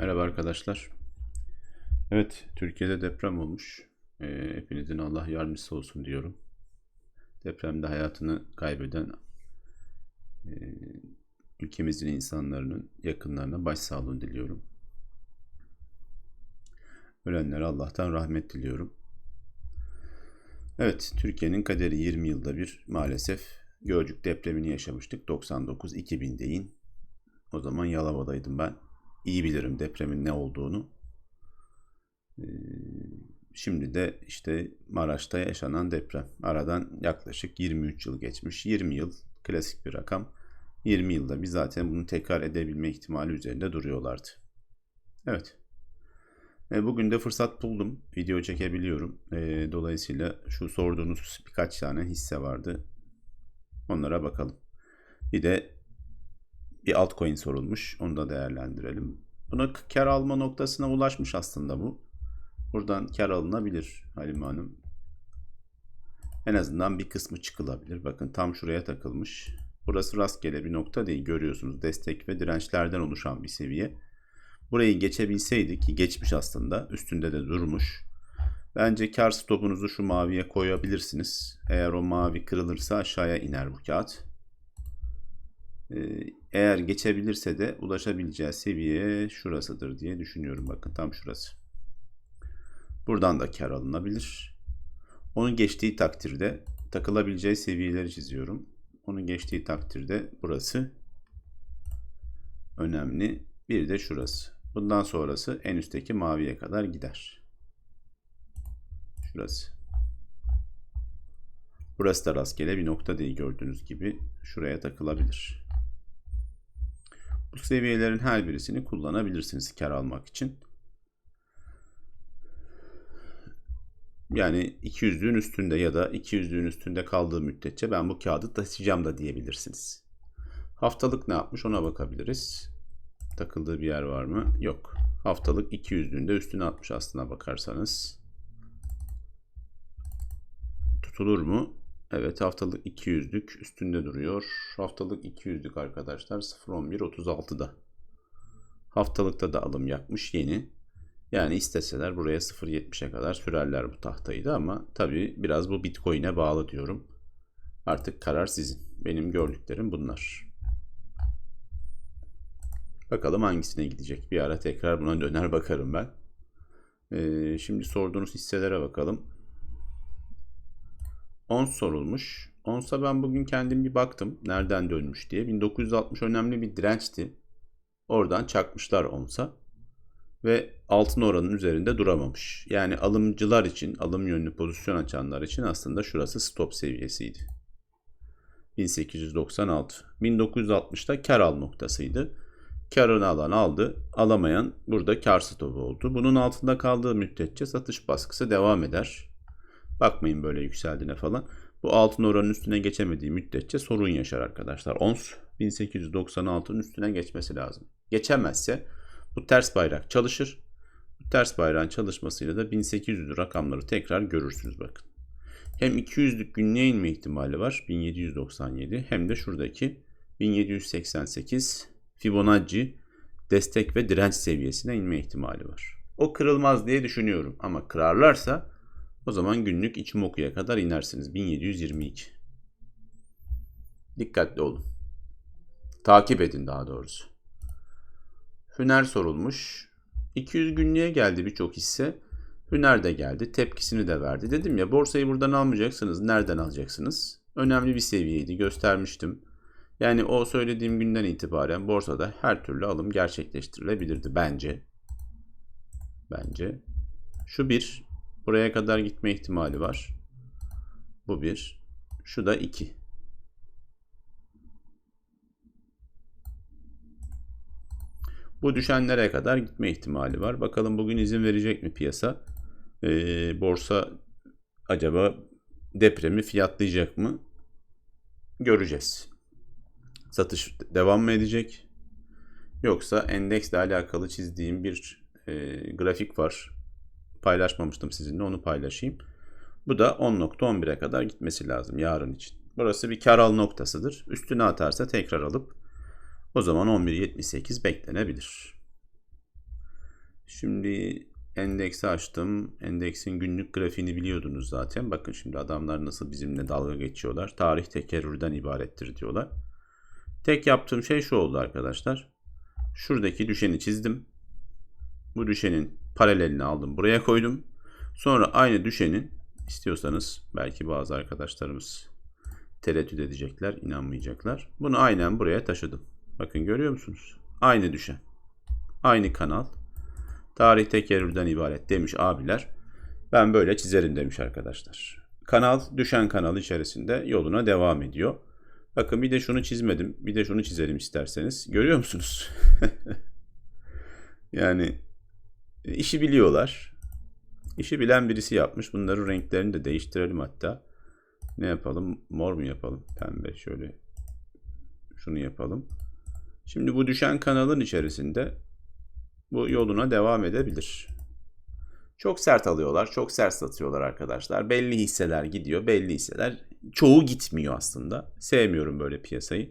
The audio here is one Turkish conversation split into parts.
Merhaba arkadaşlar. Evet, Türkiye'de deprem olmuş. Ee, hepinizin Allah yardımcısı olsun diyorum. Depremde hayatını kaybeden e, ülkemizin insanların yakınlarına başsağlığı diliyorum. Ölenlere Allah'tan rahmet diliyorum. Evet, Türkiye'nin kaderi 20 yılda bir maalesef Gölcük depremini yaşamıştık. 99-2000 deyin. O zaman Yalova'daydım ben iyi bilirim depremin ne olduğunu. Ee, şimdi de işte Maraş'ta yaşanan deprem. Aradan yaklaşık 23 yıl geçmiş. 20 yıl klasik bir rakam. 20 yılda biz zaten bunu tekrar edebilme ihtimali üzerinde duruyorlardı. Evet. E, bugün de fırsat buldum. Video çekebiliyorum. E, dolayısıyla şu sorduğunuz birkaç tane hisse vardı. Onlara bakalım. Bir de bir altcoin sorulmuş. Onu da değerlendirelim. Buna kar alma noktasına ulaşmış aslında bu. Buradan kar alınabilir Halime Hanım. En azından bir kısmı çıkılabilir. Bakın tam şuraya takılmış. Burası rastgele bir nokta değil. Görüyorsunuz destek ve dirençlerden oluşan bir seviye. Burayı geçebilseydi ki geçmiş aslında. Üstünde de durmuş. Bence kar stopunuzu şu maviye koyabilirsiniz. Eğer o mavi kırılırsa aşağıya iner bu kağıt. Ee, eğer geçebilirse de ulaşabileceği seviye şurasıdır diye düşünüyorum. Bakın tam şurası. Buradan da kar alınabilir. Onun geçtiği takdirde takılabileceği seviyeleri çiziyorum. Onun geçtiği takdirde burası önemli. Bir de şurası. Bundan sonrası en üstteki maviye kadar gider. Şurası. Burası da rastgele bir nokta değil gördüğünüz gibi. Şuraya takılabilir. Bu seviyelerin her birisini kullanabilirsiniz kar almak için. Yani 200'lüğün üstünde ya da 200'lüğün üstünde kaldığı müddetçe ben bu kağıdı taşıyacağım da diyebilirsiniz. Haftalık ne yapmış ona bakabiliriz. Takıldığı bir yer var mı? Yok. Haftalık 200'lüğünde üstüne atmış aslına bakarsanız. Tutulur mu? Evet haftalık 200'lük üstünde duruyor. Haftalık 200'lük arkadaşlar 0.11.36'da. Haftalıkta da alım yapmış yeni. Yani isteseler buraya 0.70'e kadar sürerler bu tahtayı da ama tabii biraz bu Bitcoin'e bağlı diyorum. Artık karar sizin. Benim gördüklerim bunlar. Bakalım hangisine gidecek. Bir ara tekrar buna döner bakarım ben. Ee, şimdi sorduğunuz hisselere bakalım. Ons sorulmuş. Ons'a ben bugün kendim bir baktım. Nereden dönmüş diye. 1960 önemli bir dirençti. Oradan çakmışlar Ons'a. Ve altın oranın üzerinde duramamış. Yani alımcılar için, alım yönlü pozisyon açanlar için aslında şurası stop seviyesiydi. 1896. 1960'da kar al noktasıydı. Karını alan aldı, alamayan burada kar stopu oldu. Bunun altında kaldığı müddetçe satış baskısı devam eder. Bakmayın böyle yükseldiğine falan. Bu altın oranın üstüne geçemediği müddetçe sorun yaşar arkadaşlar. Ons 1896'nın üstüne geçmesi lazım. Geçemezse bu ters bayrak çalışır. Bu ters bayrağın çalışmasıyla da 1800 rakamları tekrar görürsünüz bakın. Hem 200'lük günlüğe inme ihtimali var 1797 hem de şuradaki 1788 Fibonacci destek ve direnç seviyesine inme ihtimali var. O kırılmaz diye düşünüyorum ama kırarlarsa o zaman günlük Ichimoku'ya kadar inersiniz. 1722. Dikkatli olun. Takip edin daha doğrusu. Hüner sorulmuş. 200 günlüğe geldi birçok hisse. Hüner de geldi. Tepkisini de verdi. Dedim ya borsayı buradan almayacaksınız. Nereden alacaksınız? Önemli bir seviyeydi. Göstermiştim. Yani o söylediğim günden itibaren borsada her türlü alım gerçekleştirilebilirdi bence. Bence. Şu bir Buraya kadar gitme ihtimali var. Bu bir. Şu da iki. Bu düşenlere kadar gitme ihtimali var. Bakalım bugün izin verecek mi piyasa? Ee, borsa acaba depremi fiyatlayacak mı? Göreceğiz. Satış devam mı edecek? Yoksa endeksle alakalı çizdiğim bir e, grafik var paylaşmamıştım sizinle onu paylaşayım. Bu da 10.11'e kadar gitmesi lazım yarın için. Burası bir kar al noktasıdır. Üstüne atarsa tekrar alıp o zaman 11.78 beklenebilir. Şimdi endeksi açtım. Endeksin günlük grafiğini biliyordunuz zaten. Bakın şimdi adamlar nasıl bizimle dalga geçiyorlar. Tarih tekerrürden ibarettir diyorlar. Tek yaptığım şey şu oldu arkadaşlar. Şuradaki düşeni çizdim. Bu düşenin paralelini aldım. Buraya koydum. Sonra aynı düşenin istiyorsanız belki bazı arkadaşlarımız tereddüt edecekler, inanmayacaklar. Bunu aynen buraya taşıdım. Bakın görüyor musunuz? Aynı düşen. Aynı kanal. Tarih tekerrürden ibaret demiş abiler. Ben böyle çizerim demiş arkadaşlar. Kanal düşen kanal içerisinde yoluna devam ediyor. Bakın bir de şunu çizmedim. Bir de şunu çizelim isterseniz. Görüyor musunuz? yani işi biliyorlar. İşi bilen birisi yapmış. Bunların renklerini de değiştirelim hatta. Ne yapalım? Mor mu yapalım? Pembe. Şöyle şunu yapalım. Şimdi bu düşen kanalın içerisinde bu yoluna devam edebilir. Çok sert alıyorlar, çok sert satıyorlar arkadaşlar. Belli hisseler gidiyor, belli hisseler çoğu gitmiyor aslında. Sevmiyorum böyle piyasayı.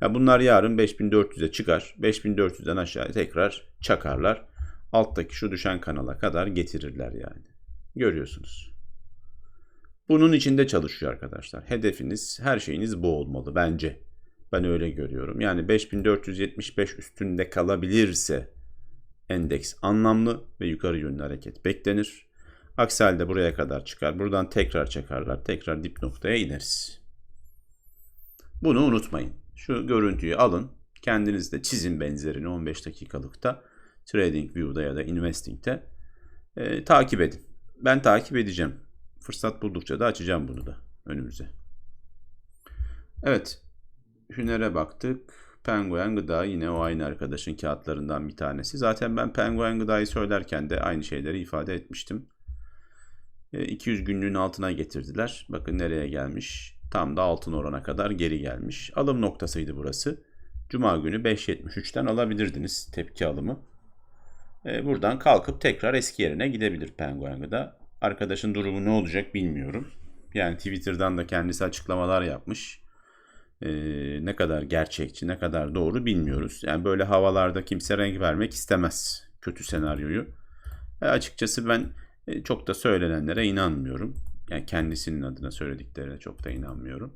Ya bunlar yarın 5400'e çıkar. 5400'den aşağıya tekrar çakarlar. Alttaki şu düşen kanala kadar getirirler yani. Görüyorsunuz. Bunun içinde çalışıyor arkadaşlar. Hedefiniz, her şeyiniz bu olmalı bence. Ben öyle görüyorum. Yani 5475 üstünde kalabilirse endeks anlamlı ve yukarı yönlü hareket beklenir. Aksi halde buraya kadar çıkar. Buradan tekrar çakarlar. Tekrar dip noktaya ineriz. Bunu unutmayın. Şu görüntüyü alın. Kendiniz de çizin benzerini 15 dakikalıkta. Trading View'da ya da Investing'te e, takip edin. Ben takip edeceğim. Fırsat buldukça da açacağım bunu da önümüze. Evet. Hüner'e baktık. Penguen Gıda yine o aynı arkadaşın kağıtlarından bir tanesi. Zaten ben Penguen Gıda'yı söylerken de aynı şeyleri ifade etmiştim. 200 günlüğün altına getirdiler. Bakın nereye gelmiş. Tam da altın orana kadar geri gelmiş. Alım noktasıydı burası. Cuma günü 5.73'ten alabilirdiniz tepki alımı. Buradan kalkıp tekrar eski yerine gidebilir Penguen Gıda. Arkadaşın durumu ne olacak bilmiyorum. Yani Twitter'dan da kendisi açıklamalar yapmış e, ne kadar gerçekçi, ne kadar doğru bilmiyoruz. Yani böyle havalarda kimse renk vermek istemez kötü senaryoyu. E, açıkçası ben e, çok da söylenenlere inanmıyorum. Yani kendisinin adına söylediklerine çok da inanmıyorum.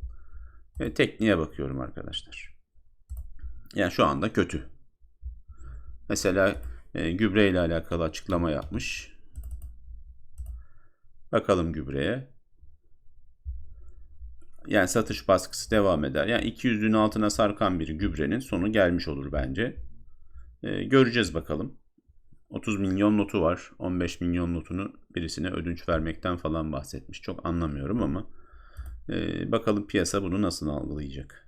E, tekniğe bakıyorum arkadaşlar. Yani şu anda kötü. Mesela e, gübre ile alakalı açıklama yapmış. Bakalım gübreye yani satış baskısı devam eder. Yani 200'ün altına sarkan bir gübrenin sonu gelmiş olur bence. Ee, göreceğiz bakalım. 30 milyon notu var. 15 milyon notunu birisine ödünç vermekten falan bahsetmiş. Çok anlamıyorum ama e, bakalım piyasa bunu nasıl algılayacak.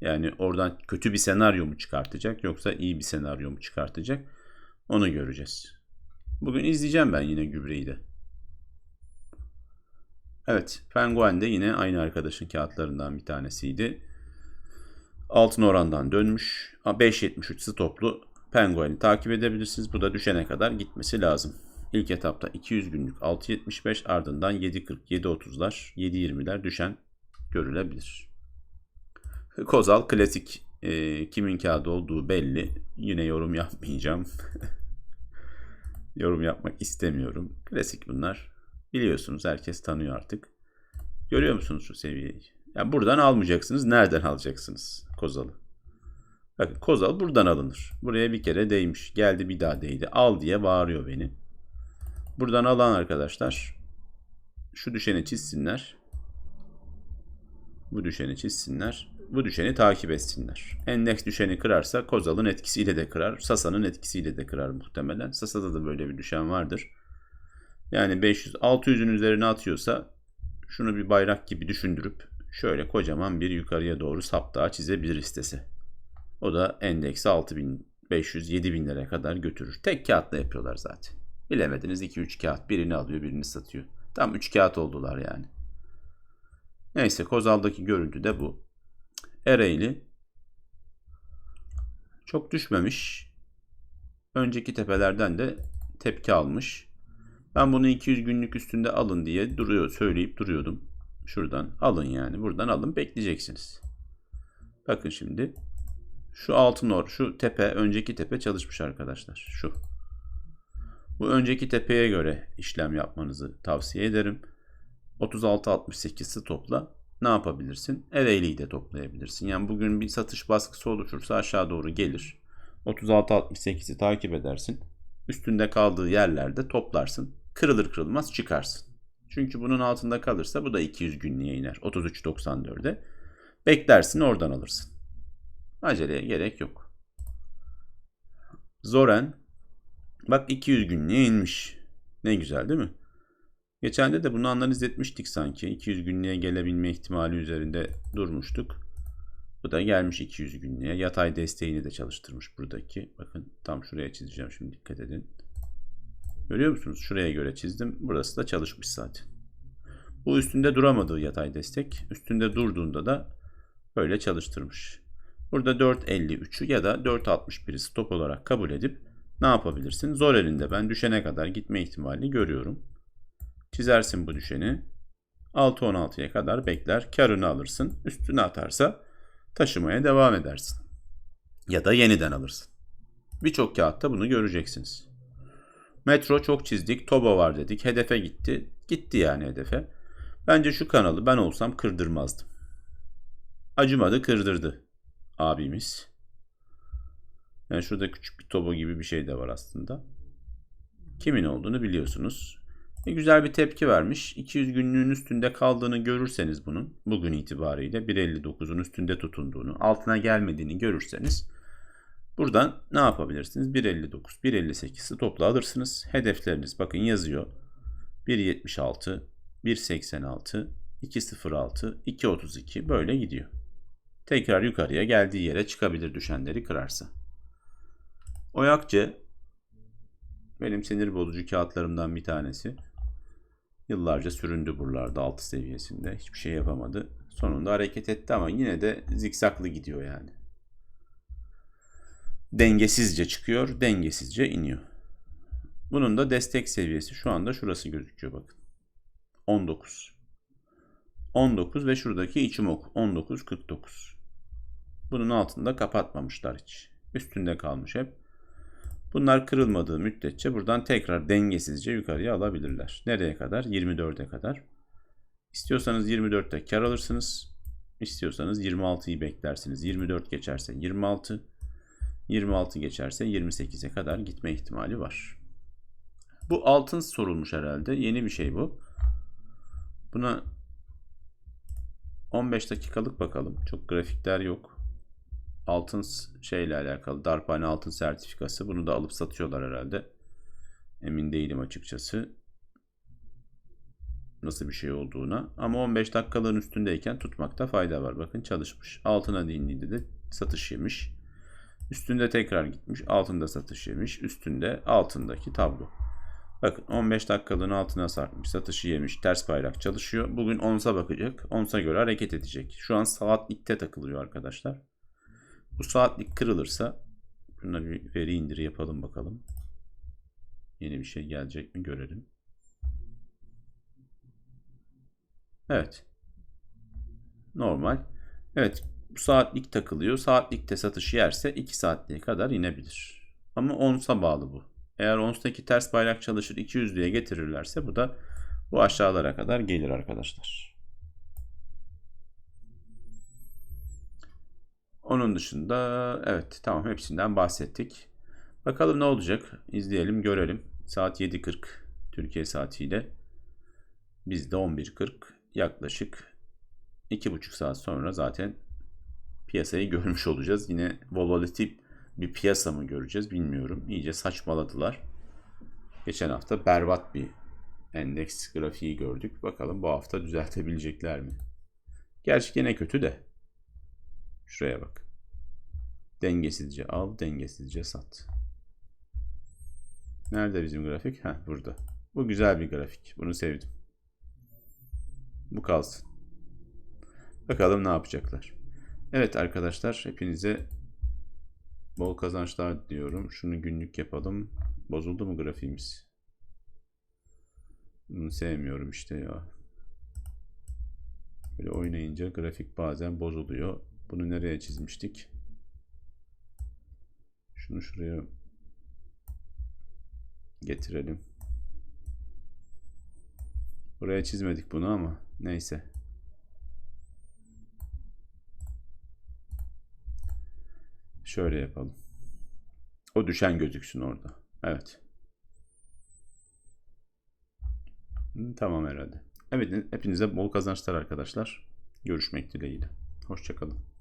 Yani oradan kötü bir senaryo mu çıkartacak yoksa iyi bir senaryo mu çıkartacak? Onu göreceğiz. Bugün izleyeceğim ben yine gübreyi de. Evet, Penguen de yine aynı arkadaşın kağıtlarından bir tanesiydi. Altın orandan dönmüş. 5.73 stoplu Penguen'i takip edebilirsiniz. Bu da düşene kadar gitmesi lazım. İlk etapta 200 günlük 6.75 ardından 7.40, 7.30'lar, 7.20'ler düşen görülebilir. Kozal klasik e, kimin kağıdı olduğu belli. Yine yorum yapmayacağım. yorum yapmak istemiyorum. Klasik bunlar. Biliyorsunuz herkes tanıyor artık. Görüyor musunuz şu seviyeyi? Yani buradan almayacaksınız. Nereden alacaksınız kozalı? Bakın kozal buradan alınır. Buraya bir kere değmiş. Geldi bir daha değdi. Al diye bağırıyor beni. Buradan alan arkadaşlar şu düşeni çizsinler. Bu düşeni çizsinler. Bu düşeni takip etsinler. Endeks düşeni kırarsa Kozal'ın etkisiyle de kırar. Sasa'nın etkisiyle de kırar muhtemelen. Sasa'da da böyle bir düşen vardır. Yani 500 600'ün üzerine atıyorsa şunu bir bayrak gibi düşündürüp şöyle kocaman bir yukarıya doğru sap daha çizebilir istese. O da endeksi 6500 7000'lere kadar götürür. Tek kağıtla yapıyorlar zaten. Bilemediniz 2-3 kağıt birini alıyor birini satıyor. Tam 3 kağıt oldular yani. Neyse Kozal'daki görüntü de bu. Ereğli çok düşmemiş. Önceki tepelerden de tepki almış. Ben bunu 200 günlük üstünde alın diye duruyor söyleyip duruyordum. Şuradan alın yani. Buradan alın bekleyeceksiniz. Bakın şimdi. Şu altın or, şu tepe, önceki tepe çalışmış arkadaşlar. Şu. Bu önceki tepeye göre işlem yapmanızı tavsiye ederim. 36.68'i topla. Ne yapabilirsin? Ereğli'yi de toplayabilirsin. Yani bugün bir satış baskısı oluşursa aşağı doğru gelir. 36.68'i takip edersin. Üstünde kaldığı yerlerde toplarsın. Kırılır kırılmaz çıkarsın. Çünkü bunun altında kalırsa bu da 200 günlüğe iner. 33.94'e. Beklersin oradan alırsın. Aceleye gerek yok. Zoren bak 200 günlüğe inmiş. Ne güzel değil mi? Geçen de de bunu analiz etmiştik sanki. 200 günlüğe gelebilme ihtimali üzerinde durmuştuk. Bu da gelmiş 200 günlüğe. Yatay desteğini de çalıştırmış buradaki. Bakın tam şuraya çizeceğim şimdi dikkat edin. Görüyor musunuz? Şuraya göre çizdim. Burası da çalışmış zaten. Bu üstünde duramadığı yatay destek. Üstünde durduğunda da böyle çalıştırmış. Burada 4.53'ü ya da 4.61'i stop olarak kabul edip ne yapabilirsin? Zor elinde ben düşene kadar gitme ihtimalini görüyorum. Çizersin bu düşeni. 6.16'ya kadar bekler. Karını alırsın. Üstüne atarsa taşımaya devam edersin. Ya da yeniden alırsın. Birçok kağıtta bunu göreceksiniz. Metro çok çizdik. Toba var dedik. Hedefe gitti. Gitti yani hedefe. Bence şu kanalı ben olsam kırdırmazdım. Acımadı kırdırdı abimiz. Yani şurada küçük bir tobo gibi bir şey de var aslında. Kimin olduğunu biliyorsunuz. E güzel bir tepki vermiş. 200 günlüğün üstünde kaldığını görürseniz bunun bugün itibariyle 1.59'un üstünde tutunduğunu, altına gelmediğini görürseniz buradan ne yapabilirsiniz? 1.59, 1.58'i topla alırsınız. Hedefleriniz bakın yazıyor. 1.76, 1.86, 2.06, 2.32 böyle gidiyor. Tekrar yukarıya geldiği yere çıkabilir düşenleri kırarsa. Oyakçı benim sinir bozucu kağıtlarımdan bir tanesi. Yıllarca süründü buralarda altı seviyesinde. Hiçbir şey yapamadı. Sonunda hareket etti ama yine de zikzaklı gidiyor yani. Dengesizce çıkıyor, dengesizce iniyor. Bunun da destek seviyesi şu anda şurası gözüküyor bakın. 19. 19 ve şuradaki içimok 19.49. Bunun altında kapatmamışlar hiç. Üstünde kalmış hep. Bunlar kırılmadığı müddetçe buradan tekrar dengesizce yukarıya alabilirler. Nereye kadar? 24'e kadar. İstiyorsanız 24'te kar alırsınız. İstiyorsanız 26'yı beklersiniz. 24 geçerse 26, 26 geçerse 28'e kadar gitme ihtimali var. Bu altın sorulmuş herhalde. Yeni bir şey bu. Buna 15 dakikalık bakalım. Çok grafikler yok. Altın şeyle alakalı. Darphane altın sertifikası. Bunu da alıp satıyorlar herhalde. Emin değilim açıkçası. Nasıl bir şey olduğuna. Ama 15 dakikalığın üstündeyken tutmakta fayda var. Bakın çalışmış. Altına dinliydi de satış yemiş. Üstünde tekrar gitmiş. Altında satış yemiş. Üstünde altındaki tablo. Bakın 15 dakikalığın altına sarkmış. Satışı yemiş. Ters bayrak çalışıyor. Bugün onsa bakacak. Onsa göre hareket edecek. Şu an saatlikte takılıyor arkadaşlar. Bu saatlik kırılırsa bunları bir veri indiri yapalım bakalım. Yeni bir şey gelecek mi görelim. Evet. Normal. Evet. Bu saatlik takılıyor. Saatlikte satış yerse 2 saatliğe kadar inebilir. Ama onsa bağlı bu. Eğer ons'taki ters bayrak çalışır 200'lüğe getirirlerse bu da bu aşağılara kadar gelir arkadaşlar. Onun dışında evet tamam hepsinden bahsettik. Bakalım ne olacak? İzleyelim görelim. Saat 7.40 Türkiye saatiyle. Biz de 11.40 yaklaşık 2,5 saat sonra zaten piyasayı görmüş olacağız. Yine volatil bir piyasa mı göreceğiz bilmiyorum. İyice saçmaladılar. Geçen hafta berbat bir endeks grafiği gördük. Bakalım bu hafta düzeltebilecekler mi? Gerçi gene kötü de. Şuraya bak. Dengesizce al, dengesizce sat. Nerede bizim grafik? Ha burada. Bu güzel bir grafik. Bunu sevdim. Bu kalsın. Bakalım ne yapacaklar. Evet arkadaşlar hepinize bol kazançlar diyorum. Şunu günlük yapalım. Bozuldu mu grafiğimiz? Bunu sevmiyorum işte ya. Böyle oynayınca grafik bazen bozuluyor. Bunu nereye çizmiştik? Şunu şuraya getirelim. Buraya çizmedik bunu ama neyse. Şöyle yapalım. O düşen gözüksün orada. Evet. Hı, Tamam herhalde. Evet, hepinize bol kazançlar arkadaşlar. Görüşmek dileğiyle. Hoşçakalın.